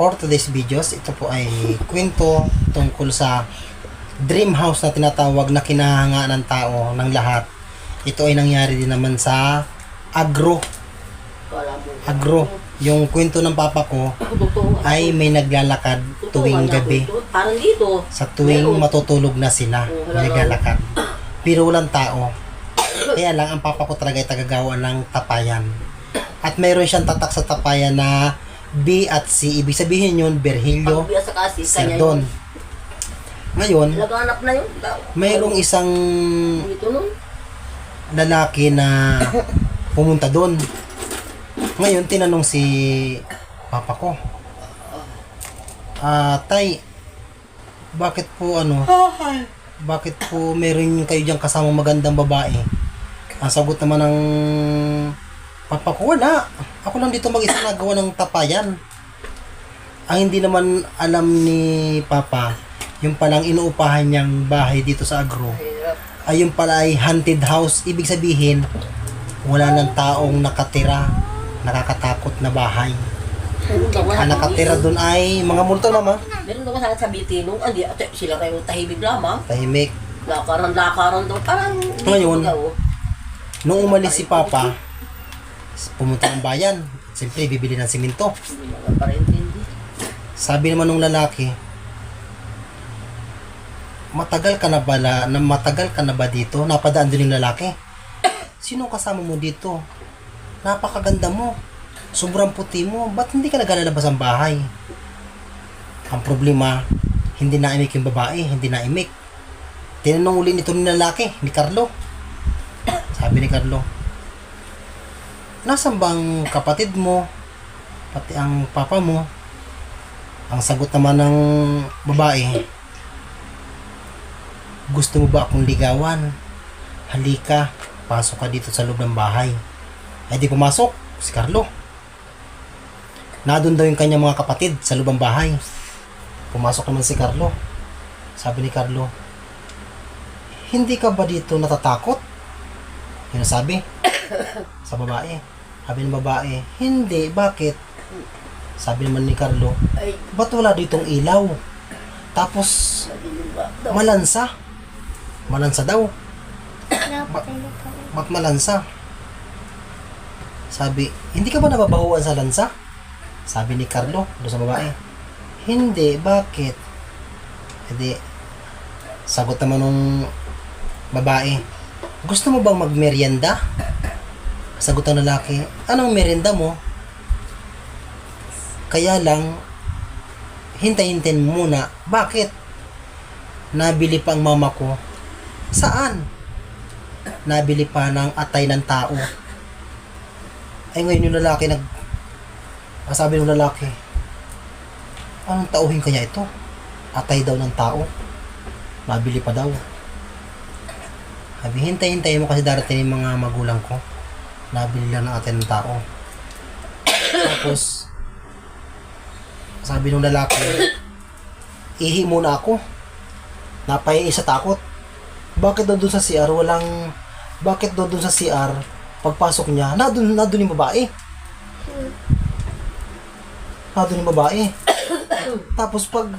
for today's videos, ito po ay kwento tungkol sa dream house na tinatawag na kinahanga ng tao, ng lahat. Ito ay nangyari din naman sa agro. Agro. Yung kwento ng papa ko ay may naglalakad tuwing gabi. Sa tuwing matutulog na sila, may naglalakad. Pero walang tao. Kaya lang, ang papa ko talaga ay tagagawa ng tapayan. At mayroon siyang tatak sa tapayan na B at C. Ibig sabihin yun, Berhilyo, Pag biya sa kasi, kanya Serdon. yun. Ngayon, Laganap na yun. mayroong isang Dito nun. lalaki na pumunta doon. Ngayon, tinanong si papa ko. Ah, tay, bakit po ano, bakit po meron kayo diyang kasamang magandang babae? Ang sagot naman ng papa ko, wala. Ako lang dito mag-isa nagawa ng tapayan. Ang hindi naman alam ni papa, yung palang inuupahan niyang bahay dito sa agro, ay yung pala ay haunted house. Ibig sabihin, wala ng taong nakatira, nakakatakot na bahay. Daw Ang nakatira doon ay mga multo naman. Meron daw sa sa Bitinong. Andi, ate, sila kayo tahimik lamang. Tahimik. Lakaran-lakaran daw. Parang Ngayon, ikaw. Nung umalis si Papa, pumunta ng bayan. Siyempre, bibili ng simento. Sabi naman ng lalaki, matagal ka na ba, la, na matagal ka na ba dito? Napadaan din yung lalaki. Sino kasama mo dito? Napakaganda mo. Sobrang puti mo. Ba't hindi ka naglalabas ang bahay? Ang problema, hindi naimik yung babae, hindi naimik. Tinanong uli nito ni lalaki, ni Carlo. Sabi ni Carlo, Nasaan bang kapatid mo? Pati ang papa mo? Ang sagot naman ng babae, Gusto mo ba akong ligawan? Halika, pasok ka dito sa loob ng bahay. Ay di pumasok, si Carlo. Nadun daw yung kanyang mga kapatid sa loob ng bahay. Pumasok naman si Carlo. Sabi ni Carlo, Hindi ka ba dito natatakot? Yun ang sabi sa babae. Sabi ng babae, Hindi, bakit? Sabi naman ni Carlo, Ay, Ba't wala ditong ilaw? Tapos, ba? Malansa. Malansa daw. Ba't malansa? Sabi, hindi ka ba nababahuan sa lansa? Sabi ni Carlo, doon sa babae. Hindi, bakit? Hindi, sagot naman nung babae, gusto mo bang magmerienda? Sagot ng lalaki, anong merienda mo? Kaya lang, hintayin-hintayin muna. Bakit? Nabili pa ang mama ko. Saan? Nabili pa ng atay ng tao. Ay ngayon yung lalaki nag... Sabi ng lalaki, anong tauhin kaya ito? Atay daw ng tao. Mabili pa daw. Sabi, hintay-hintay mo kasi darating yung mga magulang ko. Nabili lang ng atay ng tao. Tapos, sabi ng lalaki, ihi muna ako. Napahiya sa takot. Bakit doon sa CR walang bakit doon sa CR pagpasok niya na doon na doon yung babae. Na doon yung babae. Tapos pag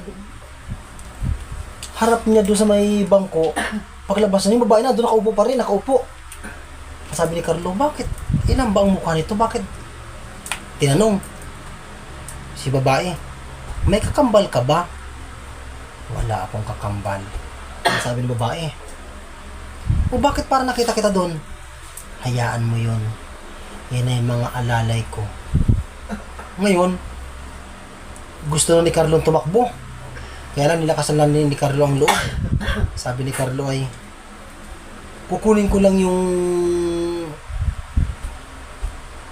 harap niya doon sa may bangko, paglabas na yung babae na doon nakaupo pa rin, nakaupo. Sabi ni Carlo, bakit? Ilan ba ang mukha nito? Bakit? Tinanong. Si babae, may kakambal ka ba? Wala akong kakambal. Sabi ng babae, o bakit para nakita kita doon? Hayaan mo yun. Yan ay mga alalay ko. Ngayon, gusto na ni Carlo tumakbo. Kaya lang nilakasan lang ni Carlo ang loob. Sabi ni Carlo ay, kukunin ko lang yung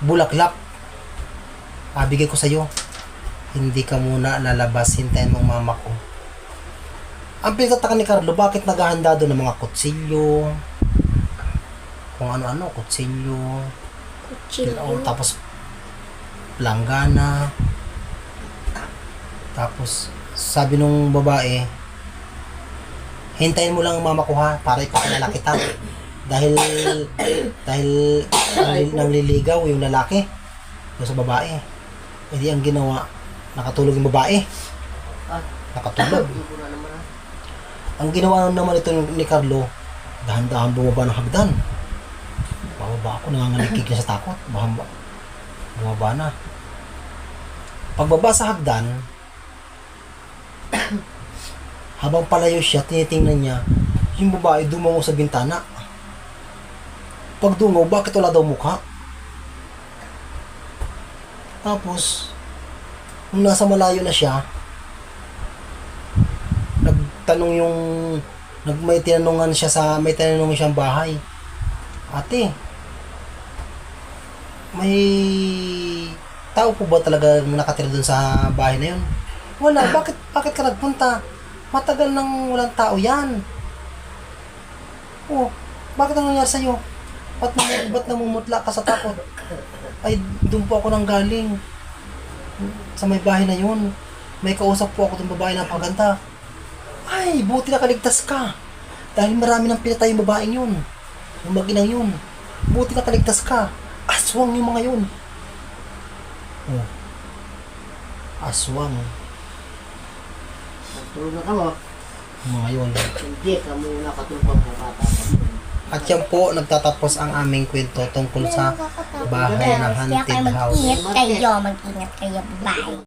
bulaklak. Ah, bigay ko sa'yo. Hindi ka muna lalabas, hintayin mo ang mama ko. Ang pinagtataka ni Carlo, bakit naghahanda doon ng mga kutsilyo, kung ano-ano, kutsilyo, Kailangan- tapos planggana, tapos sabi nung babae, hintayin mo lang ang mama ko ha, para ipakilala kita. Dahil, dahil nang, nangliligaw yung lalaki, yung sa babae. E di ang ginawa, Nakatulog yung babae. Ah, Nakatulog. ah. Ang ginawa naman ito ni Carlo, dahan-dahan bumaba ng hagdan. Bababa ako, nangangalikig na sa takot. Bumaba, bumaba na. Pagbaba sa hagdan, habang palayo siya, tinitingnan niya, yung babae dumango sa bintana. Pag dungaw, bakit wala daw mukha? Tapos, nung nasa malayo na siya, nagtanong yung nag may tinanungan siya sa may tinanungan siyang bahay. Ate, may tao po ba talaga nakatira dun sa bahay na yun? Wala. Bakit, bakit ka nagpunta? Matagal nang walang tao yan. Oh, bakit ang nangyari sa'yo? Ba't, namu- ba't namumutla ka sa takot? Ay, doon po ako nang galing. Sa may bahay na yun. May kausap po ako ng babae na paganda. Ay, buti nakaligtas ka. Dahil marami nang pinatay yung babaeng yun. Yung maginang yun. Buti nakaligtas ka. Aswang yung mga yun. Oh. Aswang. Tulog na ka mo. Yung mga yun. Hindi ka muna katulog ng bata. At yan po, nagtatapos ang aming kwento tungkol sa bahay kayo haunted house. mag-ingat kayo, mag-ingat kayo. Bye.